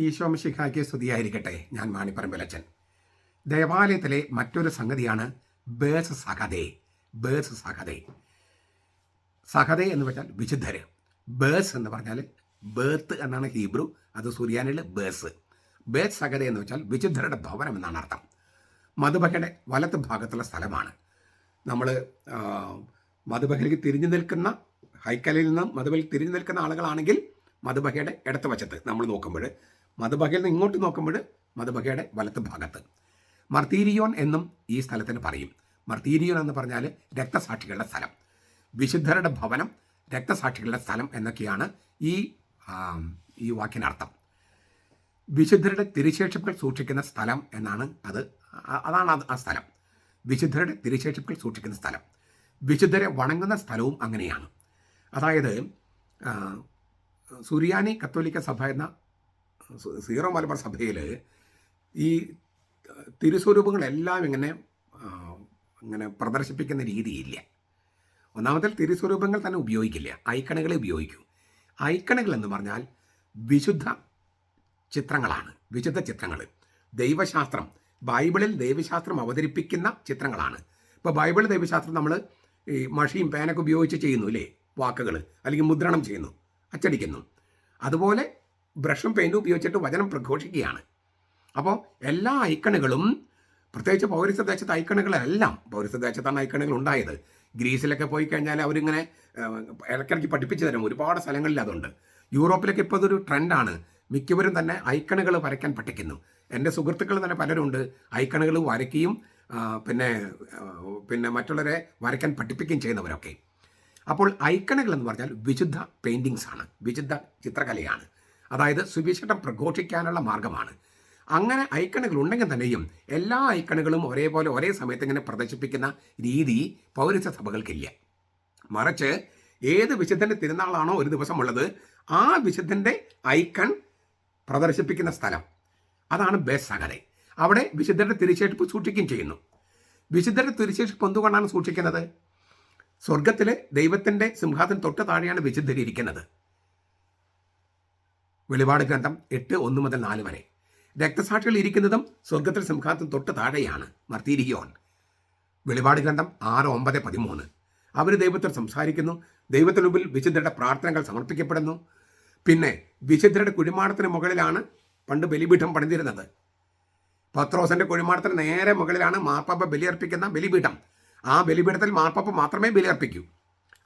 ഈശോമിശിഖായ്ക്ക് സ്തുതിയായിരിക്കട്ടെ. ഞാൻ മാണിപ്പറമ്പിലച്ചൻ. ദേവാലയത്തിലെ മറ്റൊരു സംഗതിയാണ് ബേസ് സഹതേ. ബേസ് സഹതേ. സഹതേ എന്ന് വെച്ചാൽ വിശുദ്ധര്. ബേസ് എന്ന് പറഞ്ഞാൽ ബേത്ത് എന്നാണ് ഹീബ്രു അത് സുറിയാനിൽ ബേസ്. ബേസ് സഹതേ എന്ന് വെച്ചാൽ വിശുദ്ധരുടെ ഭവനം എന്നാണ് അർത്ഥം. മധുബഹയുടെ വലത്ത് ഭാഗത്തുള്ള സ്ഥലമാണ്. നമ്മൾ മധുബഹയിലേക്ക് തിരിഞ്ഞു നിൽക്കുന്ന ഹൈക്കലിൽ നിന്ന് മധുബഹയിൽ തിരിഞ്ഞു നിൽക്കുന്ന ആളുകളാണെങ്കിൽ മധുബഹയുടെ ഇടത്ത് വശത്ത് നമ്മൾ നോക്കുമ്പോൾ മധുബഹയിൽ നിന്ന് ഇങ്ങോട്ട് നോക്കുമ്പോൾ മധുബഹയുടെ വലത്ത് ഭാഗത്ത്. മർത്തീരിയോൻ എന്നും ഈ സ്ഥലത്തിന് പറയും. മർത്തീരിയോൻ എന്ന് പറഞ്ഞാൽ രക്തസാക്ഷികളുടെ സ്ഥലം. വിശുദ്ധരുടെ ഭവനം രക്തസാക്ഷികളുടെ സ്ഥലം എന്നൊക്കെയാണ് ഈ ഈ വാക്കിനർത്ഥം. വിശുദ്ധരുടെ തിരുശേഷിപ്പുകൾ സൂക്ഷിക്കുന്ന സ്ഥലം എന്നാണ് അത് അതാണ് ആ സ്ഥലം. വിശുദ്ധരുടെ തിരുശേഷിപ്പുകൾ സൂക്ഷിക്കുന്ന സ്ഥലം. വിശുദ്ധരെ വണങ്ങുന്ന സ്ഥലവും അങ്ങനെയാണ്. അതായത് സുറിയാനി കത്തോലിക്ക സഭ എന്ന സീറോ മലബാർ സഭയിൽ ഈ തിരുസ്വരൂപങ്ങളെല്ലാം ഇങ്ങനെ ഇങ്ങനെ പ്രദർശിപ്പിക്കുന്ന രീതിയില്ല. ഒന്നാമത്തെ തിരുസ്വരൂപങ്ങൾ തന്നെ ഉപയോഗിക്കില്ല. ഐക്കണുകളെ ഉപയോഗിക്കും. ഐക്കണുകൾ എന്ന് പറഞ്ഞാൽ വിശുദ്ധ ചിത്രങ്ങളാണ്. വിശുദ്ധ ചിത്രങ്ങൾ ദൈവശാസ്ത്രം. ബൈബിളിൽ ദൈവശാസ്ത്രം അവതരിപ്പിക്കുന്ന ചിത്രങ്ങളാണ്. ഇപ്പോൾ ബൈബിൾ ദൈവശാസ്ത്രം നമ്മൾ ഈ മഷിയും പേനൊക്കെ ഉപയോഗിച്ച് ചെയ്യുന്നു അല്ലേ വാക്കുകൾ അല്ലെങ്കിൽ മുദ്രണം ചെയ്യുന്നു. അച്ചടിക്കുന്നു. അതുപോലെ ബ്രഷും പെയിന്റും ഉപയോഗിച്ചിട്ട് വചനം പ്രഘോഷിക്കുകയാണ്. അപ്പോൾ എല്ലാ ഐക്കണുകളും പ്രത്യേകിച്ച് പൗരസ്ത്യ ഐക്കണുകളെല്ലാം പൗരസ്ത്യ ദേശത്താണ് ഐക്കണുകൾ ഉണ്ടായത്. ഗ്രീസിലൊക്കെ പോയി കഴിഞ്ഞാൽ അവരിങ്ങനെ ഇടയ്ക്കിടയ്ക്ക് പഠിപ്പിച്ചു തരും. ഒരുപാട് സ്ഥലങ്ങളിൽ അതുണ്ട്. യൂറോപ്പിലൊക്കെ ഇപ്പോൾ അതൊരു ട്രെൻഡാണ്. മിക്കവരും തന്നെ ഐക്കണുകൾ വരയ്ക്കാൻ പഠിക്കുന്നു. എന്റെ സുഹൃത്തുക്കൾ തന്നെ പലരുണ്ട് ഐക്കണുകൾ വരയ്ക്കുകയും പിന്നെ പിന്നെ മറ്റുള്ളവരെ വരയ്ക്കാൻ പഠിപ്പിക്കുകയും ചെയ്യുന്നവരൊക്കെ. അപ്പോൾ ഐക്കണുകൾ എന്ന് പറഞ്ഞാൽ വിശുദ്ധ പെയിന്റിങ്സ് ആണ് വിശുദ്ധ ചിത്രകലയാണ്. അതായത് സുവിശേഷം പ്രഘോഷിക്കാനുള്ള മാർഗമാണ്. അങ്ങനെ ഐക്കണുകൾ ഉണ്ടെങ്കിൽ തന്നെയും എല്ലാ ഐക്കണുകളും ഒരേപോലെ ഒരേ സമയത്ത് ഇങ്ങനെ പ്രദർശിപ്പിക്കുന്ന രീതി പൗരസ്ത്യ സഭകൾക്കില്ല. മറിച്ച് ഏത് വിശുദ്ധന്റെ തിരുനാളാണോ ഒരു ദിവസമുള്ളത് ആ വിശുദ്ധന്റെ ഐക്കൺ പ്രദർശിപ്പിക്കുന്ന സ്ഥലം. അതാണ് ബേസ് അകലെ അവിടെ വിശുദ്ധരുടെ തിരിച്ചേഷിപ്പ് സൂക്ഷിക്കുകയും ചെയ്യുന്നു. വിശുദ്ധരുടെ തിരിച്ചേഷിപ്പ് എന്തുകൊണ്ടാണ് സൂക്ഷിക്കുന്നത്? സ്വർഗത്തിലെ ദൈവത്തിന്റെ സിംഹാസനം തൊട്ട് താഴെയാണ് വിശുദ്ധരിയിരിക്കുന്നത് വെളിപാട് ഗ്രന്ഥം എട്ട് ഒന്ന് മുതൽ നാല് വരെ. രക്തസാക്ഷികൾ ഇരിക്കുന്നതും സ്വർഗത്തിൽ സിംഹാസനം തൊട്ട് താഴെയാണ്. മർത്തീരിയോൻ വെളിപാട് ഗ്രന്ഥം ആറ് ഒമ്പത് പതിമൂന്ന്. അവർ ദൈവത്തിൽ സംസാരിക്കുന്നു. ദൈവത്തിന് മുമ്പിൽ വിശുദ്ധരുടെ പ്രാർത്ഥനകൾ സമർപ്പിക്കപ്പെടുന്നു. പിന്നെ വിശുദ്ധരുടെ കുഴിമാടത്തിന് മുകളിലാണ് പണ്ട് ബലിപീഠം പണിതിരുന്നത്. പത്രോസന്റെ കുഴിമാടത്തിന് നേരെ മുകളിലാണ് മാർപ്പാപ്പ ബലിയർപ്പിക്കുന്ന ബലിപീഠം. ആ ബലിപീഠത്തിൽ മാർപ്പാപ്പ മാത്രമേ ബലിയർപ്പിക്കൂ.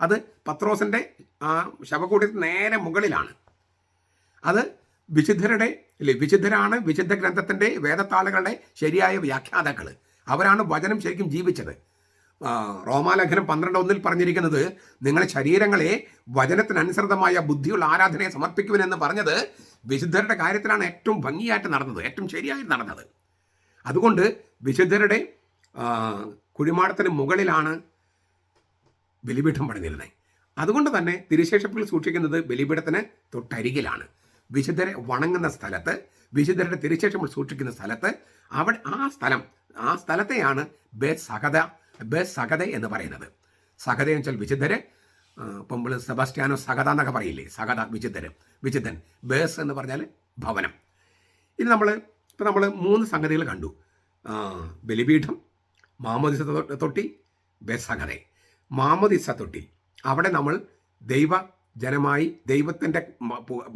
അത് പത്രോസന്റെ ആ ശവകൂടത്തിന് നേരെ മുകളിലാണ്. അത് വിശുദ്ധരുടെ അല്ലെ വിശുദ്ധരാണ് വിശുദ്ധ ഗ്രന്ഥത്തിന്റെ വേദത്താളുകളുടെ ശരിയായ വ്യാഖ്യാതാക്കൾ അവരാണ് വചനം ശരിക്കും ജീവിച്ചത്. റോമാലേഖനം പന്ത്രണ്ട് ഒന്നിൽ പറഞ്ഞിരിക്കുന്നത് നിങ്ങളുടെ ശരീരങ്ങളെ വചനത്തിനനുസൃതമായ ബുദ്ധിയുള്ള ആരാധനയെ സമർപ്പിക്കുമെന്ന് പറഞ്ഞത് വിശുദ്ധരുടെ കാര്യത്തിലാണ് ഏറ്റവും ഭംഗിയായിട്ട് നടന്നത് ഏറ്റവും ശരിയായി നടന്നത്. അതുകൊണ്ട് വിശുദ്ധരുടെ കുഴിമാടത്തിന് മുകളിലാണ് ബലിപീഠം പണിതിരുന്നത്. അതുകൊണ്ട് തന്നെ തിരുശേഷപ്പിൽ സൂക്ഷിക്കുന്നത് ബലിപീഠത്തിന് തൊട്ടരികിലാണ്. വിശുദ്ധരെ വണങ്ങുന്ന സ്ഥലത്ത് വിശുദ്ധരുടെ തിരിച്ചേഷം സൂക്ഷിക്കുന്ന സ്ഥലത്ത് അവിടെ ആ സ്ഥലം ആ സ്ഥലത്തെയാണ് ബേസ് സഹത ബേസ് സഹത എന്ന് പറയുന്നത്. സഹത എന്ന് വെച്ചാൽ വിശുദ്ധര് ഇപ്പം നമ്മൾ സെബാസ്റ്റ്യാനോ സഹത എന്നൊക്കെ പറയില്ലേ? സഹത വിശുദ്ധര് വിശുദ്ധൻ ബേസ് എന്ന് പറഞ്ഞാൽ ഭവനം. ഇനി നമ്മൾ ഇപ്പം നമ്മൾ മൂന്ന് സംഗതികൾ കണ്ടു. ബലിപീഠം മാമോദിസ തൊട്ടി ബേസകതെ മാമോദിസ തൊട്ടി അവിടെ നമ്മൾ ദൈവ ജനമായി ദൈവത്തിന്റെ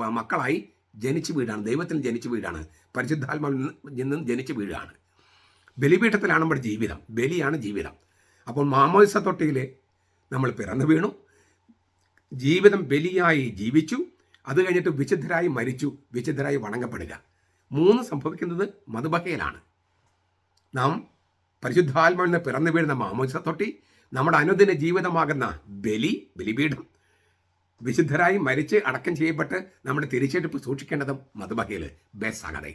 മക്കളായി ജനിച്ചു വീടാണ്. ദൈവത്തിൽ ജനിച്ചു വീടാണ്. പരിശുദ്ധാത്മാവിൽ നിന്നും ജനിച്ചു വീടാണ്. ബലിപീഠത്തിലാണ് നമ്മുടെ ജീവിതം. ബലിയാണ് ജീവിതം. അപ്പോൾ മാമോദിസ തൊട്ടിയിൽ നമ്മൾ പിറന്നു വീണു. ജീവിതം ബലിയായി ജീവിച്ചു. അത് കഴിഞ്ഞിട്ട് വിശുദ്ധരായി മരിച്ചു. വിശുദ്ധരായി വണങ്ങപ്പെടുക. മൂന്ന് സംഭവിക്കുന്നത് മധുബഹയിലാണ്. നാം പരിശുദ്ധാത്മാവിൽ നിന്ന് പിറന്നു വീഴുന്ന മാമോദിസ തൊട്ടി നമ്മുടെ അനുദിന ജീവിതമാകുന്ന ബലി ബലിപീഠം. വിശുദ്ധരായി മരിച്ച് അടക്കം ചെയ്യപ്പെട്ട് നമ്മുടെ തിരിച്ചെടുപ്പ് സൂക്ഷിക്കേണ്ടതും മധുബഹയിൽ ബേസാകതെ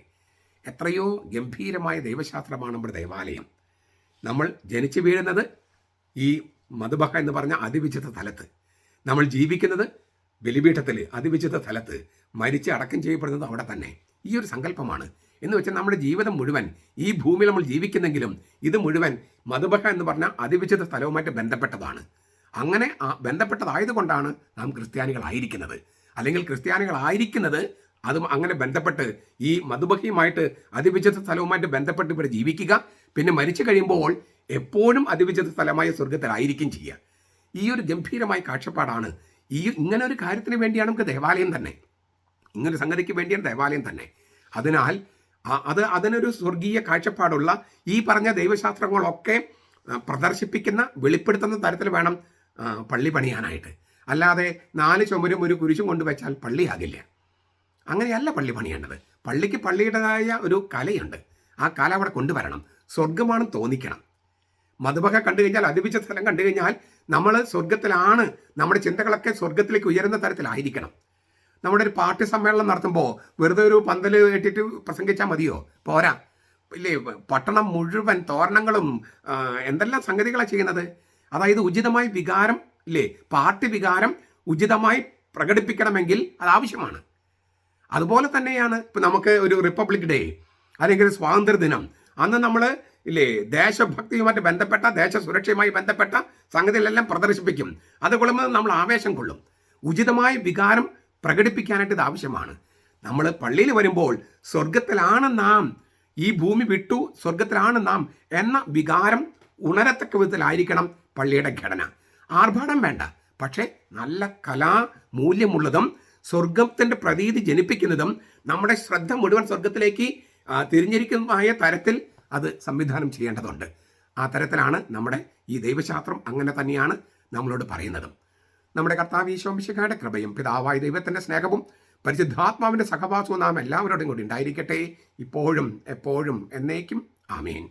എത്രയോ ഗംഭീരമായ ദൈവശാസ്ത്രമാണ് നമ്മുടെ ദേവാലയം. നമ്മൾ ജനിച്ചു വീഴുന്നത് ഈ മധുബഹ എന്ന് പറഞ്ഞ അതിവിശുദ്ധ സ്ഥലത്ത്. നമ്മൾ ജീവിക്കുന്നത് ബലിപീഠത്തിൽ അതിവിശുദ്ധ സ്ഥലത്ത്. മരിച്ച് അടക്കം ചെയ്യപ്പെടുന്നത് അവിടെ തന്നെ. ഈ ഒരു സങ്കല്പമാണ്. എന്ന് വെച്ചാൽ നമ്മുടെ ജീവിതം മുഴുവൻ ഈ ഭൂമിയിൽ നമ്മൾ ജീവിക്കുന്നെങ്കിലും ഇത് മുഴുവൻ മധുബഹ എന്ന് പറഞ്ഞ അതിവിശുദ്ധ സ്ഥലവുമായിട്ട് ബന്ധപ്പെട്ടതാണ്. അങ്ങനെ ബന്ധപ്പെട്ടതായതുകൊണ്ടാണ് നാം ക്രിസ്ത്യാനികളായിരിക്കുന്നത്. അല്ലെങ്കിൽ ക്രിസ്ത്യാനികളായിരിക്കുന്നത് അതും അങ്ങനെ ബന്ധപ്പെട്ട് ഈ മധുബഹിയുമായിട്ട് അതിവിശുദ്ധ സ്ഥലവുമായിട്ട് ബന്ധപ്പെട്ട് ഇവിടെ ജീവിക്കുക. പിന്നെ മരിച്ചു കഴിയുമ്പോൾ എപ്പോഴും അതിവിശുദ്ധ സ്ഥലമായ സ്വർഗത്തിലായിരിക്കും ചെയ്യുക. ഈ ഒരു ഗംഭീരമായ കാഴ്ചപ്പാടാണ് ഈ ഇങ്ങനെ ഒരു കാര്യത്തിന് വേണ്ടിയാണ് നമുക്ക് ദേവാലയം തന്നെ. ഇങ്ങനൊരു സംഗതിക്ക് വേണ്ടിയാണ് ദേവാലയം തന്നെ. അതിനാൽ അത് അതിനൊരു സ്വർഗീയ കാഴ്ചപ്പാടുള്ള ഈ പറഞ്ഞ ദൈവശാസ്ത്രങ്ങളൊക്കെ പ്രദർശിപ്പിക്കുന്ന വെളിപ്പെടുത്തുന്ന തരത്തിൽ വേണം പള്ളി പണിയാനായിട്ട്. അല്ലാതെ നാല് ചുമരും ഒരു കുരിശും കൊണ്ട് വെച്ചാൽ പള്ളിയാകില്ല. അങ്ങനെയല്ല പള്ളി പണിയേണ്ടത്. പള്ളിക്ക് പള്ളിയുടേതായ ഒരു കലയുണ്ട്. ആ കല അവിടെ കൊണ്ടുവരണം. സ്വർഗമാണ് തോന്നിക്കണം. മധുബക കണ്ടു കഴിഞ്ഞാൽ അതിപിച്ച സ്ഥലം കണ്ടു കഴിഞ്ഞാൽ നമ്മൾ സ്വർഗത്തിലാണ് നമ്മുടെ ചിന്തകളൊക്കെ സ്വർഗത്തിലേക്ക് ഉയരുന്ന തരത്തിലായിരിക്കണം. നമ്മുടെ ഒരു പാർട്ടി സമ്മേളനം നടത്തുമ്പോൾ വെറുതെ ഒരു പന്തൽ കെട്ടിട്ട് പ്രസംഗിച്ചാൽ മതിയോ? പോരാ. ഇല്ലേ പട്ടണം മുഴുവൻ തോരണങ്ങളും എന്തെല്ലാം സംഗതികളാണ് ചെയ്യുന്നത്? അതായത് ഉചിതമായ വികാരം ഇല്ലേ? പാർട്ടി വികാരം ഉചിതമായി പ്രകടിപ്പിക്കണമെങ്കിൽ അത് ആവശ്യമാണ്. അതുപോലെ തന്നെയാണ് ഇപ്പം നമുക്ക് ഒരു റിപ്പബ്ലിക് ഡേ അല്ലെങ്കിൽ സ്വാതന്ത്ര്യ ദിനം. അന്ന് നമ്മൾ ഇല്ലേ ദേശഭക്തിയുമായിട്ട് ബന്ധപ്പെട്ട ദേശസുരക്ഷയുമായി ബന്ധപ്പെട്ട സംഗതികളെല്ലാം പ്രദർശിപ്പിക്കും. അത് കൊള്ളുമ്പോൾ നമ്മൾ ആവേശം കൊള്ളും. ഉചിതമായ വികാരം പ്രകടിപ്പിക്കാനായിട്ട് ഇത് ആവശ്യമാണ്. നമ്മൾ പള്ളിയിൽ വരുമ്പോൾ സ്വർഗത്തിലാണ് നാം ഈ ഭൂമി വിട്ടു സ്വർഗത്തിലാണ് നാം എന്ന വികാരം ഉണരത്തക്ക വിധത്തിലായിരിക്കണം പള്ളിയുടെ ഘടന. ആർഭാടം വേണ്ട. പക്ഷേ നല്ല കലാ മൂല്യമുള്ളതും സ്വർഗത്തിന്റെ പ്രതീതി ജനിപ്പിക്കുന്നതും നമ്മുടെ ശ്രദ്ധ മുഴുവൻ സ്വർഗത്തിലേക്ക് തിരിഞ്ഞിരിക്കുന്നതുമായ തരത്തിൽ അത് സംവിധാനം ചെയ്യേണ്ടതുണ്ട്. ആ തരത്തിലാണ് നമ്മുടെ ഈ ദൈവശാസ്ത്രം അങ്ങനെ തന്നെയാണ് നമ്മളോട് പറയുന്നതും. നമ്മുടെ കർത്താവ് ഈശോമിശിഖയുടെ കൃപയും പിതാവായ ദൈവത്തിന്റെ സ്നേഹവും പരിശുദ്ധാത്മാവിന്റെ സഹവാസവും നാം എല്ലാവരോടും കൂടി ഉണ്ടായിരിക്കട്ടെ. ഇപ്പോഴും എപ്പോഴും എന്നേക്കും. ആമേൻ.